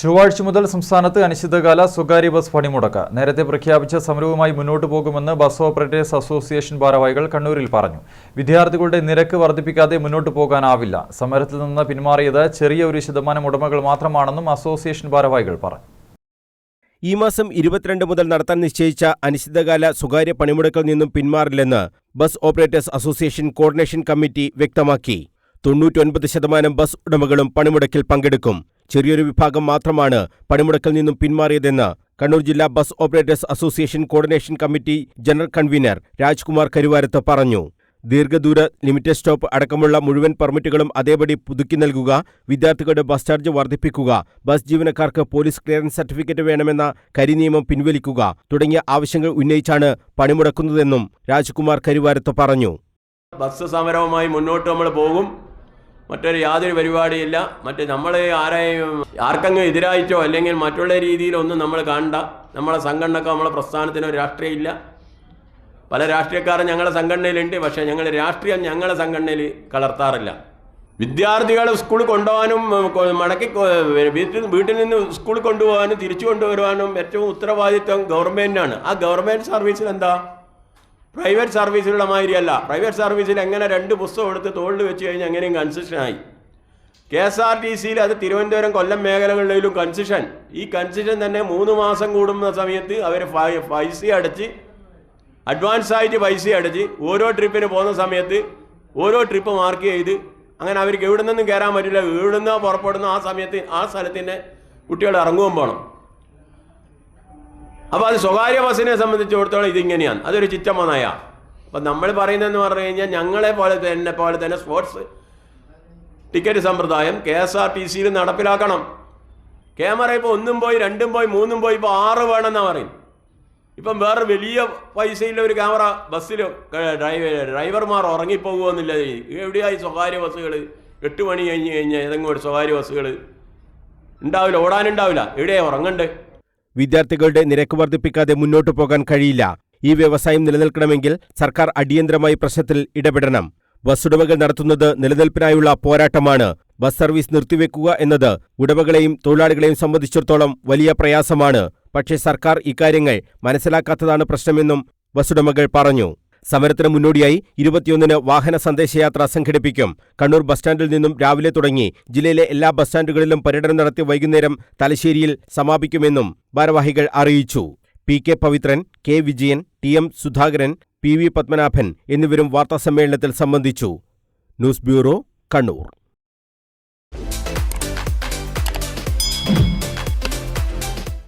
ചൊവ്വാഴ്ച മുതൽ സംസ്ഥാനത്ത് അനിശ്ചിതകാല സ്വകാര്യ ബസ് പണിമുടക്ക്. നേരത്തെ പ്രഖ്യാപിച്ച സമരവുമായി മുന്നോട്ടു പോകുമെന്ന് ബസ് ഓപ്പറേറ്റേഴ്സ് അസോസിയേഷൻ ഭാരവാഹികൾ കണ്ണൂരിൽ പറഞ്ഞു. വിദ്യാർത്ഥികളുടെ നിരക്ക് വർദ്ധിപ്പിക്കാതെ മുന്നോട്ടു പോകാനാവില്ല. സമരത്തിൽ നിന്ന് പിന്മാറിയത് ചെറിയ ഒരു ശതമാനം ഉടമകൾ മാത്രമാണെന്നും അസോസിയേഷൻ ഭാരവാഹികൾ പറഞ്ഞു. ഈ മാസം ഇരുപത്തിരണ്ട് മുതൽ നടത്താൻ നിശ്ചയിച്ച അനിശ്ചിതകാല സ്വകാര്യ പണിമുടക്കിൽ നിന്നും പിന്മാറില്ലെന്ന് bus operators association coordination committee വ്യക്തമാക്കി. തൊണ്ണൂറ്റൊൻപത് ശതമാനം ബസ് ഉടമകളും പണിമുടക്കിൽ പങ്കെടുക്കും. ചെറിയൊരു വിഭാഗം മാത്രമാണ് പണിമുടക്കിൽ നിന്നും പിന്മാറിയതെന്ന് കണ്ണൂർ ജില്ലാ bus operators association coordination committee general convener Rajkumar Karuvarath പറഞ്ഞു. ദീർഘദൂര ലിമിറ്റഡ് സ്റ്റോപ്പ് അടക്കമുള്ള മുഴുവൻ പെർമിറ്റുകളും അതേപടി പുതുക്കി നൽകുക വിദ്യാർത്ഥികളുടെ ബസ് ചാർജ് വർദ്ധിപ്പിക്കുക ബസ് ജീവനക്കാർക്ക് പോലീസ് ക്ലിയറൻസ് സർട്ടിഫിക്കറ്റ് വേണമെന്ന കരിനിയമം പിൻവലിക്കുക തുടങ്ങിയ ആവശ്യങ്ങൾ ഉന്നയിച്ചാണ് പണിമുടക്കുന്നതെന്നും രാജ്കുമാർ കരുവാരത്ത് പറഞ്ഞു. ബസ് സമരവുമായി മുന്നോട്ട് നമ്മൾ പോകും. മറ്റൊരു യാതൊരു പരിപാടിയില്ല. മറ്റ് നമ്മളെ ആരെയും ആർക്കെങ്കിലും എതിരായിട്ടോ അല്ലെങ്കിൽ മറ്റുള്ള രീതിയിലൊന്നും നമ്മൾ കാണണ്ട. നമ്മളെ സംഘടനക്കോ നമ്മളെ പ്രസ്ഥാനത്തിന് രാഷ്ട്രീയമില്ല. പല രാഷ്ട്രീയക്കാരും ഞങ്ങളുടെ സംഘടനയിലുണ്ട്. പക്ഷേ ഞങ്ങൾ രാഷ്ട്രീയം ഞങ്ങളുടെ സംഘടനയിൽ കലർത്താറില്ല. വിദ്യാർത്ഥികളെ സ്കൂളിൽ കൊണ്ടുപോകാനും മടക്കി വീട്ടിൽ വീട്ടിൽ നിന്ന് സ്കൂളിൽ കൊണ്ടുപോകാനും തിരിച്ചു കൊണ്ടുവരുവാനും ഏറ്റവും ഉത്തരവാദിത്വം ഗവൺമെന്റിനാണ് ആ ഗവൺമെന്റ് സർവീസിൽ എന്താ? പ്രൈവറ്റ് സർവീസിലുള്ള മാതിരിയല്ല. പ്രൈവറ്റ് സർവീസിൽ എങ്ങനെ രണ്ട് പുസ്തകം എടുത്ത് തോളിൽ വെച്ച് കഴിഞ്ഞാൽ എങ്ങനെയും കൺസിഷനായി കെ എസ് ആർ ടി സിയിൽ അത് തിരുവനന്തപുരം കൊല്ലം മേഖലകളിലും കൺസിഷൻ ഈ കൺസിഷൻ തന്നെ മൂന്ന് മാസം കൂടുന്ന സമയത്ത് അവർ പൈസ അടച്ച് അഡ്വാൻസ് ആയിട്ട് പൈസ അടച്ച് ഓരോ ട്രിപ്പിന് പോകുന്ന സമയത്ത് ഓരോ ട്രിപ്പ് മാർക്ക് ചെയ്ത് അങ്ങനെ അവർക്ക് എവിടെ നിന്നും കയറാൻ പറ്റില്ല. എവിടെ നിന്നോ പുറപ്പെടുന്ന ആ സമയത്ത് ആ സ്ഥലത്തിന്റെ കുട്ടികൾ ഇറങ്ങുകയും പോകണം അപ്പോൾ അത് സ്വകാര്യ ബസ്സിനെ സംബന്ധിച്ചിടത്തോളം ഇതിങ്ങനെയാണ്. അതൊരു ചിറ്റമ്മ അപ്പം നമ്മൾ പറയുന്നതെന്ന് പറഞ്ഞു കഴിഞ്ഞാൽ ഞങ്ങളെ പോലെ തന്നെ പോലെ തന്നെ സ്പോർട്സ് ടിക്കറ്റ് സമ്പ്രദായം കെ എസ് ആർ ടി സിയിൽ നടപ്പിലാക്കണം. ക്യാമറ ഇപ്പോൾ ഒന്നും പോയി രണ്ടും പോയി മൂന്നും പോയി ഇപ്പോൾ ആറ് വേണമെന്നാണ് പറയും ഇപ്പം വേറെ വലിയ പൈസയിലെ ഒരു ക്യാമറ ബസ്സിൽ ഡ്രൈവർ ഡ്രൈവർമാർ ഉറങ്ങിപ്പോകുമെന്നില്ല എവിടെയായി സ്വകാര്യ ബസ്സുകൾ? എട്ട് മണി കഴിഞ്ഞ് കഴിഞ്ഞാൽ ഏതെങ്കിലും ഒരു സ്വകാര്യ ബസ്സുകൾ ഉണ്ടാവില്ല ഓടാനുണ്ടാവില്ല. എവിടെയാണ് ഉറങ്ങണ്ടേ? വിദ്യാർത്ഥികളുടെ നിരക്ക് വർദ്ധിപ്പിക്കാതെ മുന്നോട്ടു പോകാൻ കഴിയില്ല. ഈ വ്യവസായം നിലനിൽക്കണമെങ്കിൽ സർക്കാർ അടിയന്തരമായി പ്രശ്നത്തിൽ ഇടപെടണം. ബസ് ഉടമകൾ നടത്തുന്നത് നിലനിൽപ്പിനായുള്ള പോരാട്ടമാണ്. ബസ് സർവീസ് നിർത്തിവെക്കുക എന്നത് ഉടമകളെയും തൊഴിലാളികളെയും സംബന്ധിച്ചിടത്തോളം വലിയ പ്രയാസമാണ്. പക്ഷേ സർക്കാർ ഇക്കാര്യങ്ങൾ മനസ്സിലാക്കാത്തതാണ് പ്രശ്നമെന്നും ബസ് ഉടമകൾ പറഞ്ഞു. സമരത്തിന് മുന്നോടിയായി ഇരുപത്തിയൊന്നിന് വാഹന സന്ദേശയാത്ര സംഘടിപ്പിക്കും. കണ്ണൂർ ബസ് സ്റ്റാൻഡിൽ നിന്നും രാവിലെ തുടങ്ങി ജില്ലയിലെ എല്ലാ ബസ് സ്റ്റാൻഡുകളിലും പര്യടനം നടത്തി വൈകുന്നേരം തലശ്ശേരിയിൽ സമാപിക്കുമെന്നും ഭാരവാഹികൾ അറിയിച്ചു. P K Pavithran K Vijayan T M Sudhakaran P V Padmanabhan എന്നിവരും വാർത്താസമ്മേളനത്തിൽ സംബന്ധിച്ചു. News bureau Kannur.